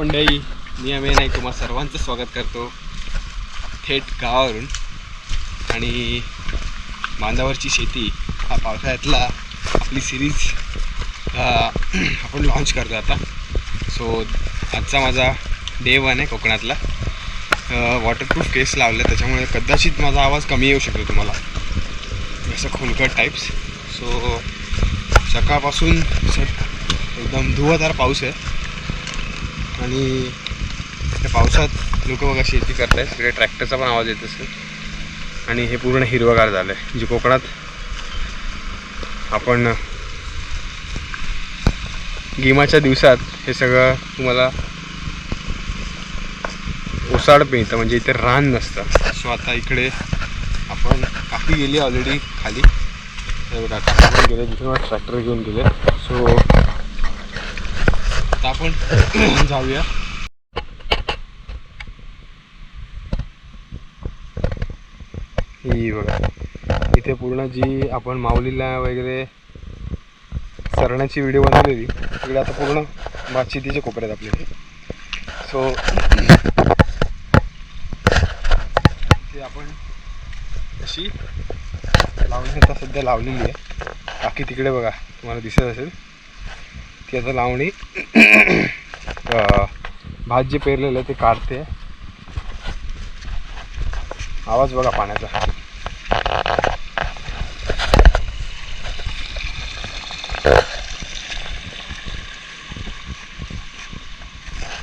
मंडळी मी अमेय नाईक तुम्हा सर्वांचं स्वागत करतो. थेट गावावरून. आणि बांधावरची शेती हा पावसाळ्यातला आपली सिरीज आपण लॉन्च करतो आता. सो आजचा माझा डे वन आहे कोकणातला. वॉटरप्रूफ केस लावला त्याच्यामुळे कदाचित माझा आवाज कमी येऊ शकतो तुम्हाला. असं खोलकट टाईप्स सो सकाळपासून सर एकदम धुवाधार पाऊस आहे. आणि त्या पावसात लोक बघा शेती करत आहेत सगळे ट्रॅक्टरचा पण आवाज येत असेल. आणि हे पूर्ण हिरवगार झालं आहे जे म्हणजे कोकणात आपण गिमाच्या दिवसात हे सगळं तुम्हाला ओसाड मिळतं म्हणजे इथे रान नसतं. सो आता इकडे आपण काकी गेली ऑलरेडी खाली. पण गेले तिथून ट्रॅक्टर घेऊन गेले. सो आपण जाऊया. ही बघा. इथे पूर्ण जी आपण माऊलीला वगैरे सरण्याची व्हिडिओ बनवलेली तिकडे आता पूर्ण भातशेतीचे कोपरे आहेत आपले. सो ते आपण अशी लावणी आता सध्या लावलेली आहे. बाकी तिकडे बघा तुम्हाला दिसत असेल. त्याचं आता लावणी भात जे पेरलेलं आहे ते काढते. आवाज बघा पाण्याचा.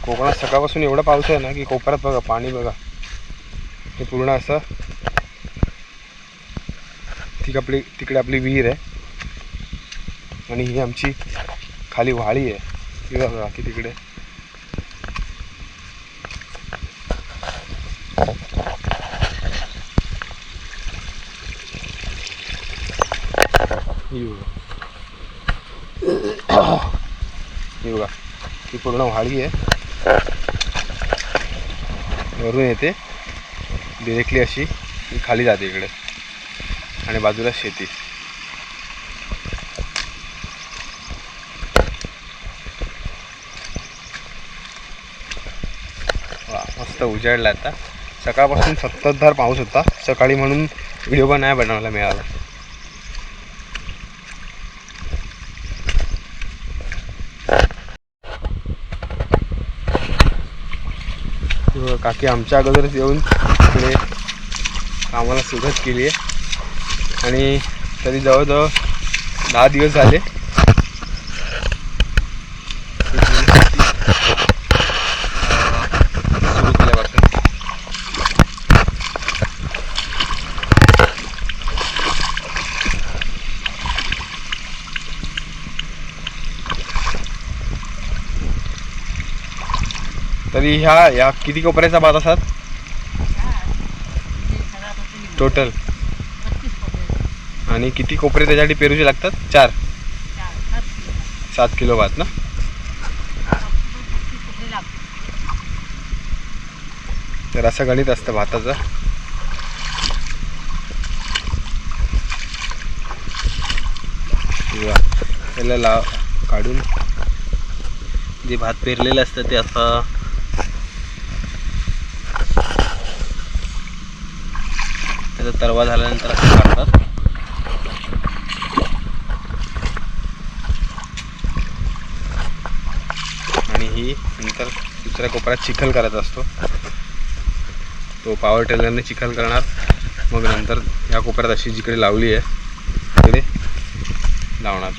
कोकणात सकाळपासून एवढा पाऊस आहे ना की कोपऱ्यात बघा पाणी बघा. हे पूर्ण असं ती आपली तिकडे आपली विहीर आहे. आणि ही आमची खाली वाळी आहे. ही बघा की तिकडे. बघा. ही पूर्ण व्हाळी आहे. वरून येते. डिरेक्टली अशी. खाली जाते इकडे. आणि बाजूला शेती. मस्त उजाडला आता. सकाळपासून सततधार पाऊस होता. सकाळी म्हणून व्हिडिओ पण नाही बनवायला मिळाला. हो, काकी आमच्या अगोदरच येऊन इकडे कामाला सुरुवात केली आहे. आणि तरी जवळजवळ दहा दिवस झाले. तरी ह्या या किती कोपऱ्याचा भात असतात टोटल आणि किती कोपरे त्याच्यासाठी पेरूचे लागतात? चार. सात किलो भात ना? तर असं गणित असतं भाताचं. त्याला लाव काढून जे भात पेरलेलं असतं ते असं त्याचा तरवा झाल्यानंतर असं काढतात. आणि ही नंतर दुसऱ्या कोपऱ्यात चिखल करायचा असतो. तो पॉवर टेलरने चिखल करणार. मग नंतर या कोपऱ्यात अशी जिकडे लावली आहे तिकडे लावणार.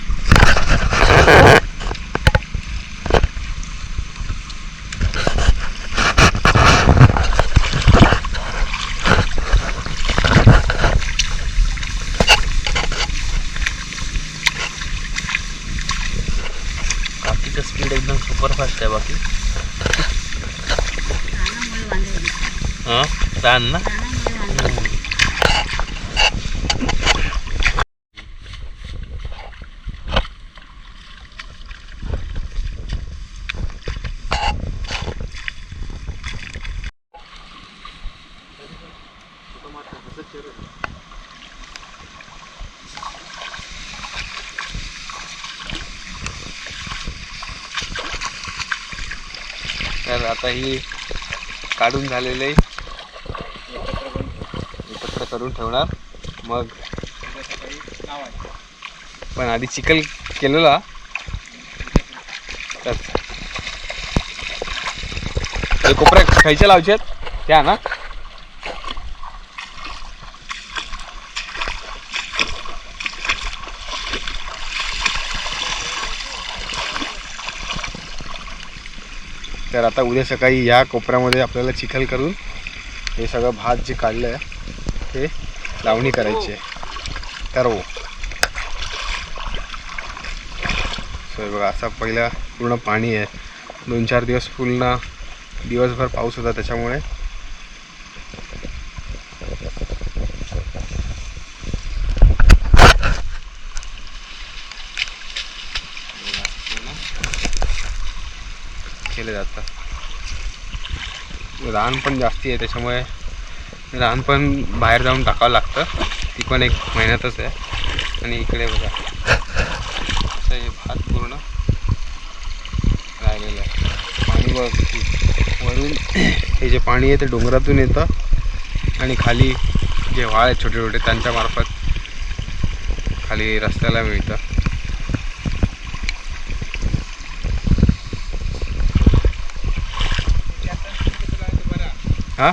गाडीचं स्पीड एकदम सुपरफास्ट आहे बाकी हां ताण ना Thank you. आता ही काढून झालेले एकत्र करून ठेवणार. मग पण आधी चिखल केलेला. तर कोपऱ्या खायच्या लावच्यात त्या ना. तर आता उद्या सकाळी या कोपऱ्यामध्ये आपल्याला चिखल करून हे सगळं भात जे काढलं आहे ते लावणी करायची आहे. तर हो. सो बघा असा पहिला पूर्ण पाणी आहे. दोन चार दिवस पूर्ण दिवसभर पाऊस होता त्याच्यामुळे केले जातं रान पण जास्ती आहे त्याच्यामुळे रान पण बाहेर जाऊन टाकावं लागतं. ती पण एक मेहनतच आहे. आणि इकडे बघा. असं हे भात पूर्ण राहिलेलं आहे. पाणी बघ वरून हे जे पाणी आहे ते डोंगरातून येतं. आणि खाली जे व्हाळ आहेत छोटे छोटे त्यांच्यामार्फत खाली रस्त्याला मिळतं. हा?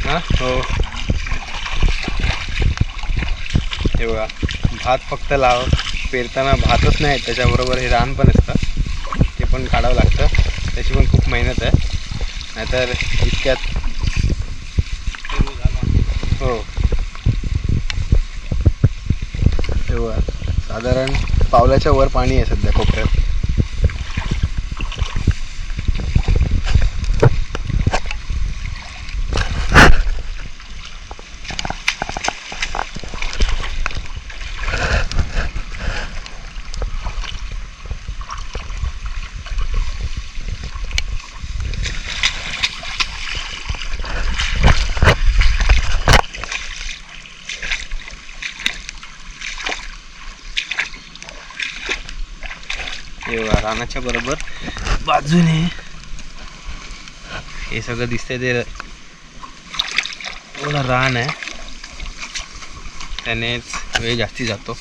हा? हो. हे बघा भात फक्त लाव पेरताना भातच नाही त्याच्याबरोबर हे रान पण असतं. ते पण काढावं लागतं. त्याची पण खूप मेहनत आहे. नाहीतर इतक्यात हो हे बघा साधारण पावलाच्या वर पाणी आहे सध्या कोपऱ्यात हे बघा रानाच्या बरोबर बाजूने. हे सगळं दिसतंय ते पूर्ण रान आहे. त्यानेच वेळ जास्ती जातो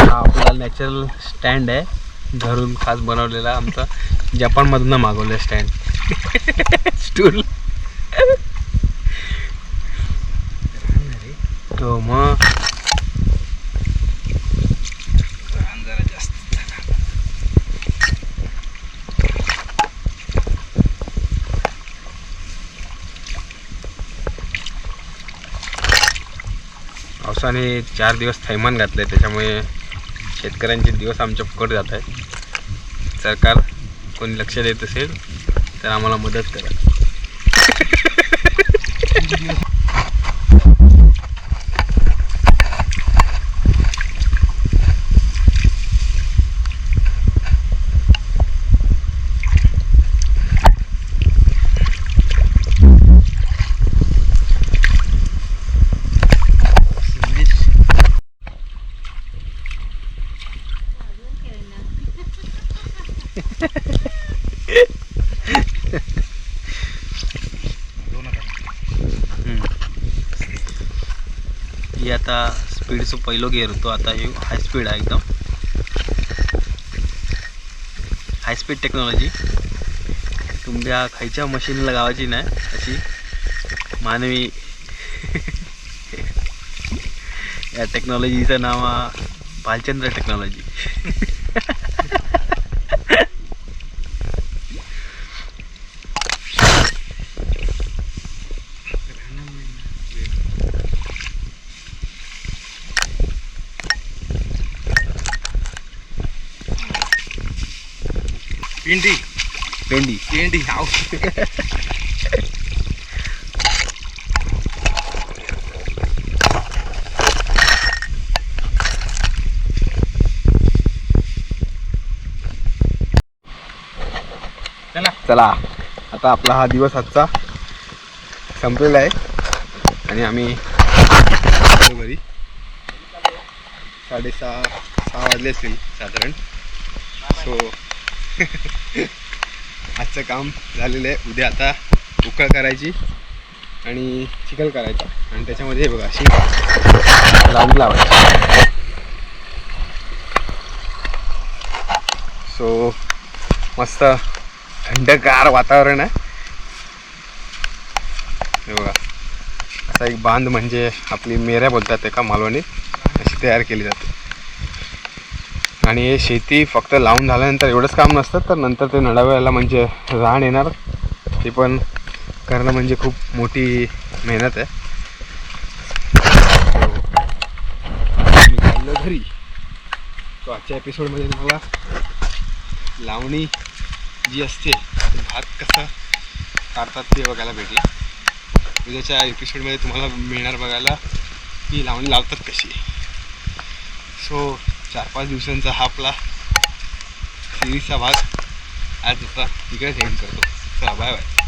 हा आपला नॅचरल स्टँड आहे. घरून खास बनवलेला आमचा. जपानमधून मागवलं स्टँड स्टूल तो मग जरा पावसाने चार दिवस थैमान घातले त्याच्यामुळे शेतकऱ्यांचे दिवस आमच्या फुकट जात आहेत. सरकार कोणी लक्ष देत असेल तर आम्हाला मदत करा. ही आता स्पीडचं पहिलं गिअर होतो. आता हे हाय स्पीड आहे एकदम. हाय स्पीड टेक्नॉलॉजी तुमच्या खायच्या मशीनला गावाची नाही अशी मानवी या टेक्नॉलॉजीचं नाव भालचंद्र टेक्नॉलॉजी पिंडी भेंडी. पिंडी हाव चला. आता आपला हा दिवस आजचा संपलेला आहे. आणि आम्ही घरी साडेसहा सहा वाजले असतील साधारण. सो आजचं काम झालेलं आहे. उद्या आता उकळ करायची आणि चिकल करायचा. आणि त्याच्यामध्ये बघा अशी लावून लावायची. सो मस्त थंडगार वातावरण आहे. बघा असा एक बांध म्हणजे आपली मेऱ्या बोलतात एका मालवणी अशी तयार केली जाते. आणि हे शेती फक्त लावून झाल्यानंतर एवढंच काम नसतं तर नंतर ते नडाव्याला म्हणजे रान येणार. ते पण करणं म्हणजे खूप मोठी मेहनत आहे. मी चाललो घरी. तो आजच्या एपिसोडमध्ये तुम्हाला लावणी जी असते ते भात कसा काढतात ते बघायला भेटलं. उद्याच्या एपिसोडमध्ये तुम्हाला मिळणार बघायला की लावणी लावतात कशी. सो चार पाच दिवसांचा हा आपला सिरीजचा भाग आज आता तिकडेच एंड करतो. चला बाय बाय